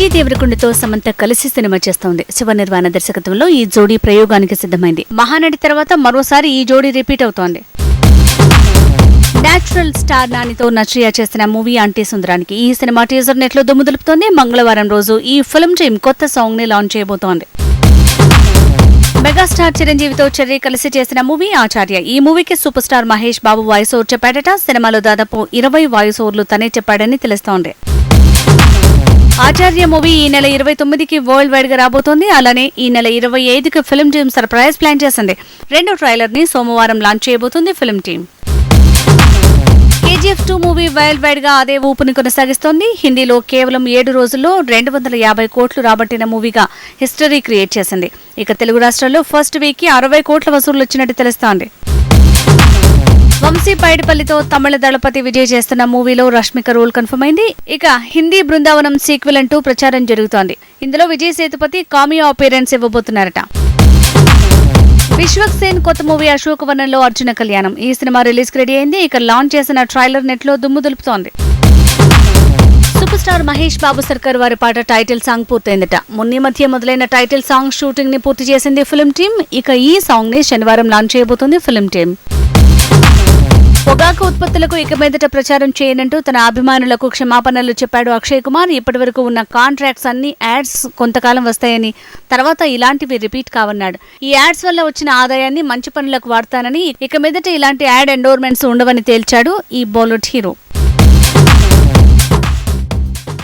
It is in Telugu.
విజయ్ దేవరకొండతో సమంత కలిసి సినిమా చేస్తోంది. శివ నిర్వాణ దర్శకత్వంలో ఈ జోడీ ప్రయోగానికి సిద్ధమైంది. మహానటి తర్వాత మరోసారి ఈ జోడీ రిపీట్ అవుతోంది. నేచురల్ స్టార్ నానితో నచ్రియా చేసిన మూవీ అంటే సుందరానికి ఈ సినిమా టీజర్ నెట్లో దుమ్ము దులుపుతోంది. మంగళవారం రోజు ఈ ఫిల్మ్ టీమ్ కొత్త సాంగ్ని లాంచ్ చేయబోతోంది. మెగాస్టార్ చిరంజీవితో చెర్రీ కలిసి చేసిన మూవీ ఆచార్య. ఈ మూవీకి super star Mahesh Babu voice over చెప్పాడట. సినిమాలో దాదాపు ఇరవై వాయిస్ ఓవర్లు తనే చెప్పాడని తెలుస్తోంది. ఆచార్య మూవీ ఈ నెల ఇరవై తొమ్మిదికి వరల్డ్ వైడ్గా రాబోతోంది. అలానే ఈ నెల ఇరవై ఐదుకి ఫిల్మ్ టీమ్ సర్ప్రైజ్ ప్లాన్ చేసింది. రెండో ట్రైలర్ని సోమవారం లాంచ్ చేయబోతుంది film team KGF two movie world వైడ్గా అదే ఊపుని కొనసాగిస్తోంది. హిందీలో కేవలం ఏడు రోజుల్లో రెండు వందల యాభై కోట్లు రాబట్టిన మూవీగా హిస్టరీ క్రియేట్ చేసింది. ఇక తెలుగు రాష్ట్రాల్లో ఫస్ట్ వీక్కి అరవై కోట్ల వసూళ్ళు వచ్చినట్టు తెలుస్తోంది. వంశీ పైడిపల్లితో తమిళ దళపతి విజయ్ చేస్తున్న మూవీలో రష్మిక రోల్ కన్ఫర్మ్ అయింది. ఇక హిందీ బృందావనం సీక్వెల్ అంటూ ప్రచారం జరుగుతోంది. ఇందులో విజయ్ సేతుపతి కామియో అపీరెన్స్ ఇవ్వబోతున్నారట. విశ్వక్ సేన్ కొత్త మూవీ అశోక్ వనంలో అర్జున కళ్యాణం. ఈ సినిమా రిలీజ్ రెడీ అయింది. ఇక లాంచ్ చేసిన ట్రైలర్ నెట్లో దుమ్ము దులుపుతోంది. సూపర్ స్టార్ మహేష్ బాబు సర్కార్ వారి పాట టైటిల్ సాంగ్ పూర్తయిందట. మొన్న మధ్య మొదలైన టైటిల్ సాంగ్ షూటింగ్ని పూర్తి చేసింది ఫిల్మ్ టీమ్. ఇక ఈ సాంగ్ని శనివారం లాంచ్ చేయబోతుంది ఫిల్మ్ టీమ్. ఉత్పత్తులకు ఇక మీదట ప్రచారం చేయనంటూ తన అభిమానులకు క్షమాపణలు చెప్పాడు అక్షయ్ కుమార్. ఇప్పటి వరకు ఉన్న కాంట్రాక్ట్స్ అన్ని యాడ్స్ కొంతకాలం వస్తాయని తర్వాత ఇలాంటివి రిపీట్ కావన్నాడు. ఈ యాడ్స్ వల్ల వచ్చిన ఆదాయాన్ని మంచి పనులకు వాడతానని ఇక మీదట ఇలాంటి యాడ్ ఎండోర్మెంట్స్ ఉండవని తేల్చాడు ఈ బాలీవుడ్ హీరో.